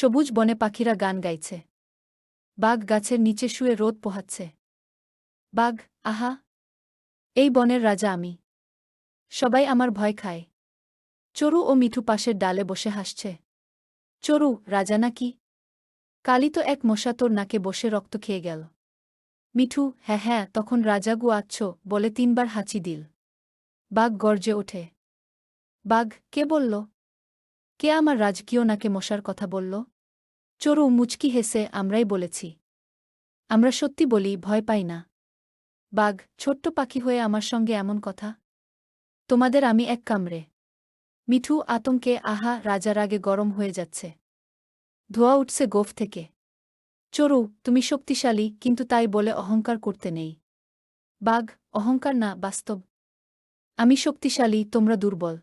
সবুজ বনে পাখিরা গান গাইছে। বাঘ গাছের নিচে শুয়ে রোদ পোহাচ্ছে। বাঘ, আহা! এই বনের রাজা আমি। সবাই আমার ভয় খায়। চরু ও মিঠু পাশের ডালে বসে হাসছে। চরু, রাজা নাকি কালি তো এক মশা তোর নাকে বসে রক্ত খেয়ে গেল। মিঠু হ্যাঁ হ্যাঁ তখন রাজাগু আচ্ছ, বলে তিনবার হাঁচি দিল। বাঘ গর্জে ওঠে। বাঘ, কে বলল? কে আমার রাজকীয় নাকে মশার কথা বলল? চরু মুচকি হেসে আমরাই বলেছি। আমরা সত্যি বলি, ভয় পাই না। বাঘ, ছোট্ট পাখি হয়ে আমার সঙ্গে এমন কথা? তোমাদের আমি এক কামড়ে। মিঠু আতঙ্কে, আহা, রাজার আগে গরম হয়ে যাচ্ছে। ধোয়া উঠছে গোফ থেকে। চরু, তুমি শক্তিশালী, কিন্তু তাই বলে অহংকার করতে নেই। বাঘ, অহংকার না, বাস্তব। আমি শক্তিশালী, তোমরা দুর্বল।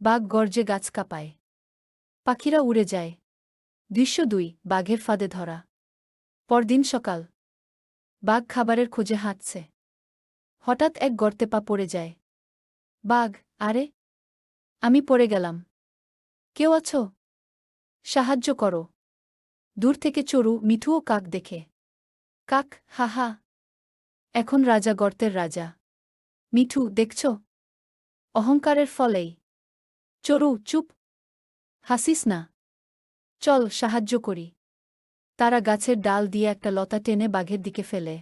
বাঘ গর্জে গাছ কাঁপায়। পাখিরা উড়ে যায়। দৃশ্য দুই, বাঘের ফাঁদে ধরা। পরদিন সকাল। বাঘ খাবারের খোঁজে হাঁটছে। হঠাৎ এক গর্তে পা পড়ে যায়। বাঘ, আরে! আমি পড়ে গেলাম। কেউ আছো? সাহায্য করো। দূর থেকে চড়ু মিঠু ও কাক দেখে। কাক, হা হা। এখন রাজা গর্তের রাজা। মিঠু, দেখছ? অহংকারের ফলেই। চরু, চুপ। হাসিস না। চল, সাহায্য করি। তারা গাছের ডাল দিয়ে একটা লতা টেনে বাঘের দিকে ফেলে।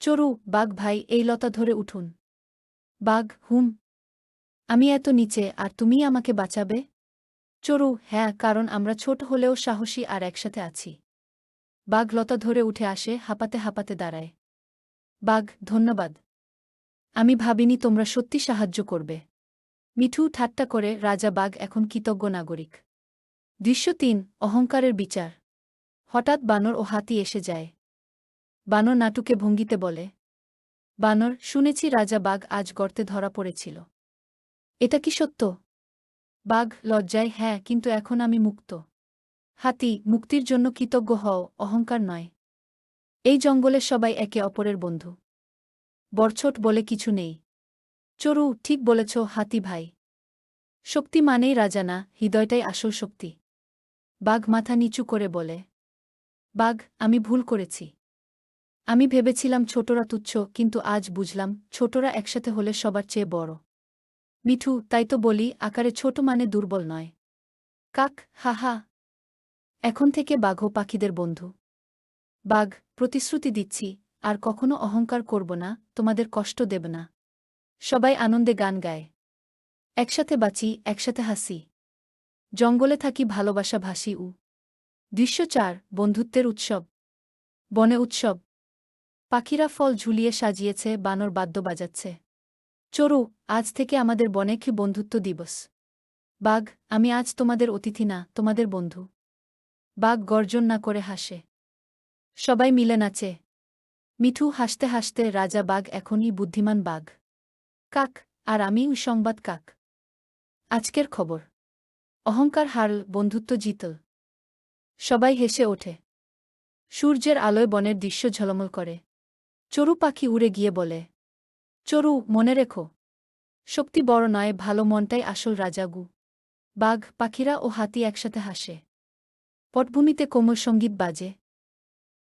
চরু, বাঘ ভাই, এই লতা ধরে উঠুন। বাঘ, হুম। আমি এত নিচে, আর তুমিই আমাকে বাঁচাবে? চরু হ্যাঁ কারণ আমরা ছোট হলেও সাহসী আর একসাথে আছি। বাঘ লতা ধরে উঠে আসে, হাঁপাতে হাঁপাতে দাঁড়ায়। বাঘ, ধন্যবাদ। আমি ভাবিনি তোমরা সত্যি সাহায্য করবে। মিঠু ঠাট্টা করে রাজা বাঘ এখন কৃতজ্ঞ নাগরিক। দৃশ্য তিন, অহংকারের বিচার। হঠাৎ বানর ও হাতি এসে যায়। বানর নাটুকে ভঙ্গিতে বলে, বানর, শুনেছি রাজা বাঘ আজ গর্তে ধরা পড়েছিল। এটা কি সত্য? বাঘ লজ্জায় হ্যাঁ কিন্তু এখন আমি মুক্ত। হাতি, মুক্তির জন্য কৃতজ্ঞ হও, অহংকার নয়। এই জঙ্গলের সবাই একে অপরের বন্ধু। বরছোট বলে কিছু নেই। চরু, ঠিক বলেছ, হাতি ভাই। শক্তি মানেই রাজা না হৃদয়টাই আসল শক্তি। বাঘ মাথা নিচু করে বলে, বাঘ, আমি ভুল করেছি। আমি ভেবেছিলাম ছোটরা তুচ্ছ, কিন্তু আজ বুঝলাম, ছোটরা একসাথে হলে সবার চেয়ে বড়। মিঠু, তাই তো বলি, আকারে ছোট মানে দুর্বল নয়। কাক, হা হা। এখন থেকে বাঘও পাখিদের বন্ধু। বাঘ, প্রতিশ্রুতি দিচ্ছি, আর কখনো অহংকার করব না, তোমাদের কষ্ট দেব না। সবাই আনন্দে গান গায়। একসাথে বাঁচি, একসাথে হাসি। জঙ্গলে থাকি, ভালোবাসা ভাসি উ। দৃশ্য চার, বন্ধুত্বের উৎসব। বনে উৎসব। পাখিরা ফল ঝুলিয়ে সাজিয়েছে, বানর বাদ্য বাজাচ্ছে। চরু, আজ থেকে আমাদের বনে কি বন্ধুত্ব দিবস? বাঘ, আমি আজ তোমাদের অতিথি না, তোমাদের বন্ধু। বাঘ গর্জন না করে হাসে। সবাই মিলে নাচে। মিঠু হাসতে হাসতে রাজা বাঘ এখনই বুদ্ধিমান বাঘ। কাক, আর আমি সংবাদ কাক। আজকের খবর। অহংকার হারল বন্ধুত্ব জিতল। সবাই হেসে ওঠে। সূর্যের আলোয় বনের দৃশ্য ঝলমল করে। চরু পাখি উড়ে গিয়ে বলে, চরু, মনে রেখো। শক্তি বড় নয়, ভালো মনটাই আসল রাজাগু বাঘ, পাখিরা ও হাতি একসাথে হাসে। পটভূমিতে কোমল সংগীত বাজে।